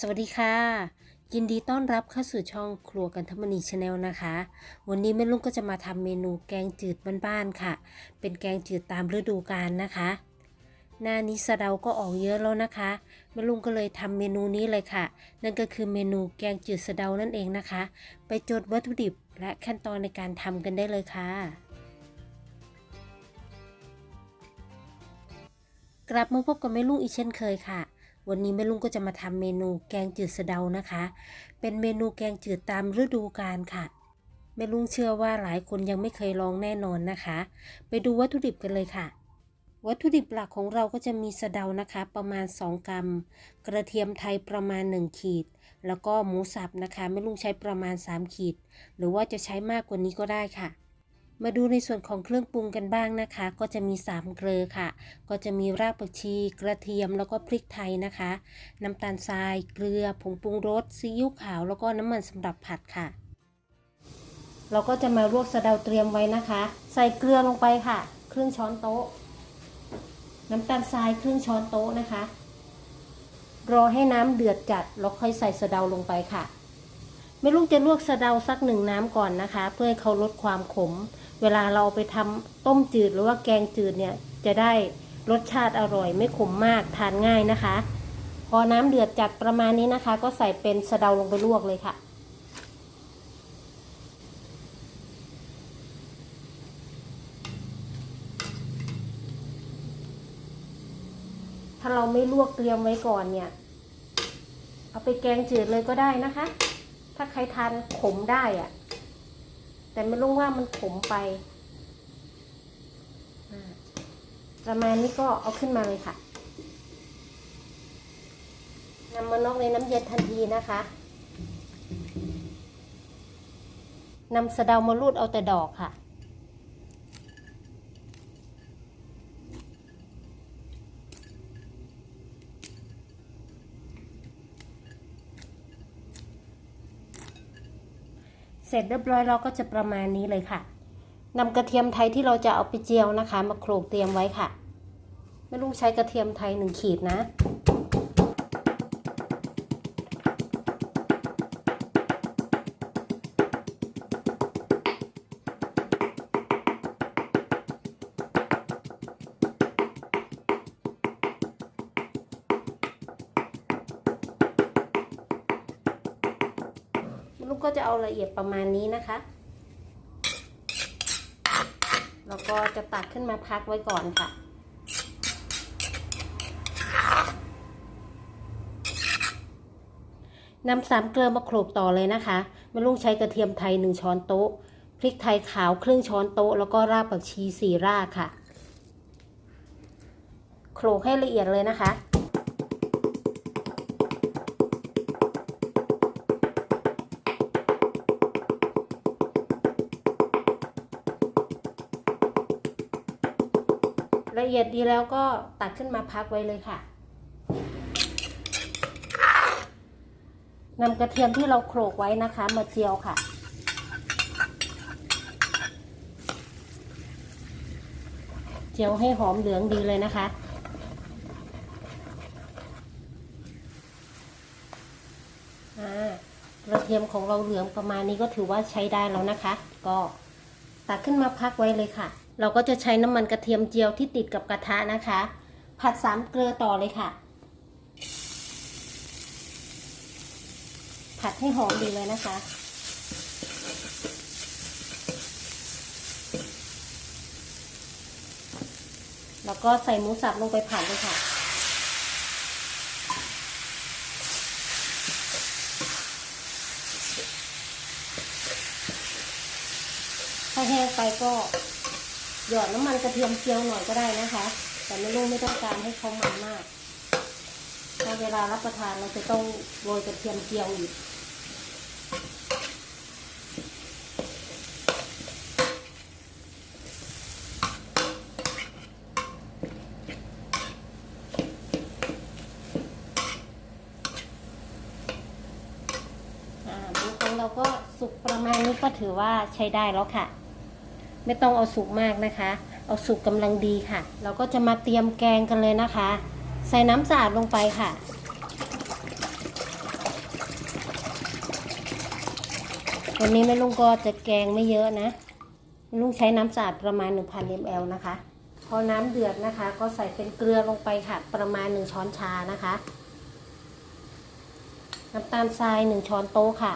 สวัสดีค่ะ ยินดีต้อนรับเข้าสู่ช่องครัวกันทมณีชาแนลนะคะ วันนี้แม่ลุงก็จะมาทำเมนูแกงจืดบ้านๆค่ะ เป็นแกงจืดตามฤดูกาลนะคะ หน้านี้สะเดาก็ออกเยอะแล้วนะคะแม่ลุงก็เลยทำเมนูนี้เลยค่ะ นั่นก็คือเมนูแกงจืดสะเดานั่นเองนะคะ ไปจดวัตถุดิบและขั้นตอนในการทำกันได้เลยค่ะกลับมาพบกับแม่ลุงอีกเช่นเคยค่ะ วันนี้แม่ลุงก็จะมาทำเมนูแกงจืดสะเดานะคะ เป็นเมนูแกงจืดตามฤดูกาลค่ะแม่ลุงเชื่อว่าหลายคนยังไม่เคยลองแน่นอนนะคะ ไปดูวัตถุดิบกันเลยค่ะ วัตถุดิบหลักของเราก็จะมีสะเดานะคะ ประมาณ 2 กรัม กระเทียมไทยประมาณ 1 ขีด แล้วก็หมูสับนะคะแม่ลุงใช้ประมาณ 3 ขีด หรือว่าจะใช้มากกว่านี้ก็ได้ค่ะ มาดูในส่วนของเครื่องปรุงกันบ้างนะคะ ก็จะมี 3 เกลือค่ะ ก็จะมีรากผักชี กระเทียมแล้วก็พริกไทยนะคะ น้ำตาลทราย เกลือผงปรุงรสซีอิ๊วขาวแล้วก็น้ำมันสำหรับผัดค่ะ เราก็จะมาลวกสะเดาเตรียมไว้นะคะ ใส่เกลือลงไปค่ะ ครึ่งช้อนโต๊ะ น้ำตาลทรายครึ่งช้อนโต๊ะนะคะ รอให้น้ำเดือดจัดแล้วค่อยใส่สะเดาลงไปค่ะ ไม่ลูกจะลวกสะเดาสักหนึ่งน้ำก่อนนะคะ เพื่อให้เขาลดความขม เวลาเราเอาไปทำต้มจืดหรือว่าแกงจืดเนี่ยจะได้รสชาติอร่อยไม่ขมมากทานง่ายนะคะ พอน้ำเดือดจัดประมาณนี้นะคะ ก็ใส่เป็นสะเดาลงไปลวกเลยค่ะ ถ้าเราไม่ลวกเตรียมไว้ก่อนเนี่ย เอาไปแกงจืดเลยก็ได้นะคะ ถ้าใครทานขมได้อะแต่ไม่รู้ว่ามันขมไป ประมาณนี้ก็เอาขึ้นมาเลยค่ะนำมานอกในน้ำเย็นทันทีนะคะนำสะเดามารูดเอาแต่ดอกค่ะ เสร็จเรียบร้อยเราก็จะประมาณนี้เลยค่ะนำกระเทียมไทยที่เราจะเอาไปเจียวนะคะ มาโขลกเตรียมไว้ค่ะไม่ลุงใช้กระเทียมไทยหนึ่งขีดนะ ลูกก็จะเอาละเอียดประมาณนี้นะคะ แล้วก็จะตักขึ้นมาพักไว้ก่อนค่ะนำสามเกลือมาโขลกต่อเลยนะคะแม่ลุงใช้กระเทียมไทยหนึ่งช้อนโต๊ะ พริกไทยขาวครึ่งช้อนโต๊ะ แล้วก็รากผักชีสี่รากค่ะ โขลกให้ละเอียดเลยนะคะ ละเอียดดีแล้วก็ตักขึ้นมาพักไว้เลยค่ะนำกระเทียมที่เราโขลกไว้นะคะ มาเจียวค่ะ เจียวให้หอมเหลืองดีเลยนะคะ กระเทียมของเราเหลืองประมาณนี้ก็ถือว่าใช้ได้แล้วนะคะ ก็ตักขึ้นมาพักไว้เลยค่ะ เราก็จะใช้น้ำมันกระเทียมเจียวที่ติดกับกระทะนะคะ ผัดสามเกลือต่อเลยค่ะ ผัดให้หอมดีเลยนะคะ แล้วก็ใส่หมูสับลงไปผัดเลยค่ะ ถ้าแห้งไปก็ หยอดน้ำมันกระเทียมเจียวหน่อยก็ได้นะคะ แต่ไม่ลุงไม่ต้องการให้เขามันมากถ้าเวลารับประทานเราจะต้องโรยกระเทียมเจียวอีกอ่าหมูขอเราก็สุกประมาณนี้ก็ถือว่าใช้ได้แล้วค่ะ ไม่ต้องเอาสุกมากนะคะ เอาสุกกำลังดีค่ะ เราก็จะมาเตรียมแกงกันเลยนะคะ ใส่น้ำสะอาดลงไปค่ะ วันนี้แม่ลุงก็จะแกงไม่เยอะนะลุงใช้น้ำสะอาดประมาณ 1,000 ml นะคะ พอน้ำเดือดนะคะ ก็ใส่เป็นเกลือลงไปค่ะ ประมาณ 1 ช้อนชานะคะ น้ำตาลทราย 1 ช้อนโต๊ะค่ะ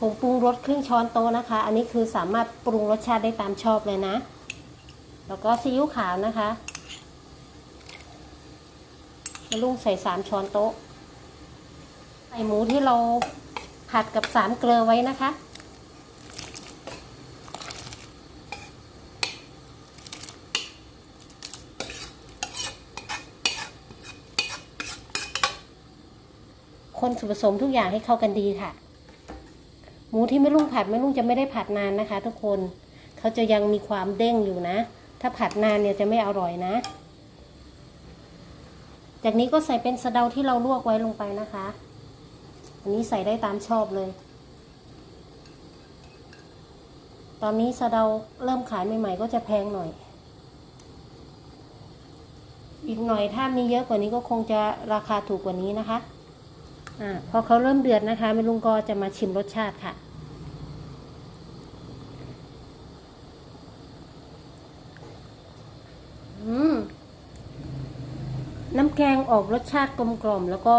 ผงปรุงรสครึ่งช้อนโต๊ะนะคะ อันนี้คือสามารถปรุงรสชาติได้ตามชอบเลยนะ แล้วก็ซีอิ๊วขาวนะคะม่ลุงใส่3ช้อนโต๊ะ ใส่หมูที่เราผัดกับสามเกลือไว้นะคะคนส่วนผสมทุกอย่างให้เข้ากันดีค่ะ หมูที่ไม่ลุงผัดไม่ลุงจะไม่ได้ผัดนานนะคะ ทุกคนเขาจะยังมีความเด้งอยู่นะ ถ้าผัดนานเนี่ยจะไม่อร่อยนะ จากนี้ก็ใส่เป็นสะเดาที่เราลวกไว้ลงไปนะคะ อันนี้ใส่ได้ตามชอบเลย ตอนนี้สะเดาเริ่มขายใหม่ๆก็จะแพงหน่อย อีกหน่อยถ้ามีเยอะกว่านี้ก็คงจะราคาถูกกว่านี้นะคะ อพอเขาเริ่มเดือดนะคะแม่ลุงก็จะมาชิมรสชาติค่ะ น้ำแกงออกรสชาติกลมกล่อม แล้วก็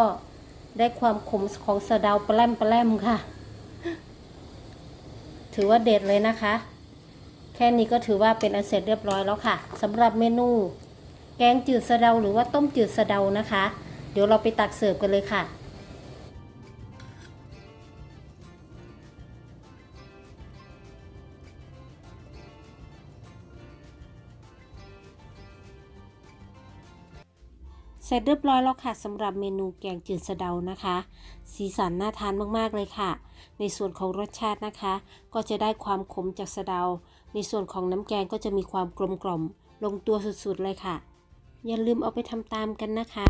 ได้ความขมของสะเดาปลาแรมปลาแรมค่ะ ถือว่าเด็ดเลยนะคะ แค่นี้ก็ถือว่าเป็นอันเสร็จเรียบร้อยแล้วค่ะสำหรับเมนู แกงจืดสะเดาหรือว่าต้มจืดสะเดานะคะ เดี๋ยวเราไปตักเสิร์ฟกันเลยค่ะ สร็จเรียบร้อยแล้วค่ะสำหรับเมนูแกงจืดสะเดานะคะ สีสันน่าทานมากๆเลยค่ะ ในส่วนของรสชาตินะคะ ก็จะได้ความขมจากสะเดา ในส่วนของน้ำแกงก็จะมีความกลมกล่อม ลงตัวสุดๆเลยค่ะ อย่าลืมเอาไปทำตามกันนะคะ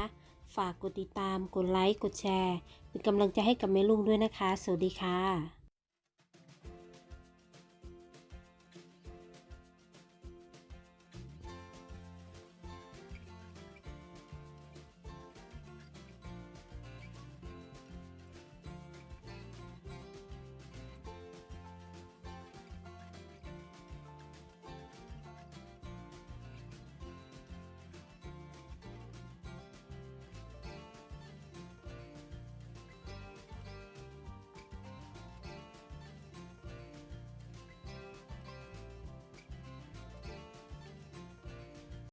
ฝากกดติดตาม กดไลค์ กดแชร์ เป็นกำลังใจให้กับแม่ลุงด้วยนะคะ สวัสดีค่ะ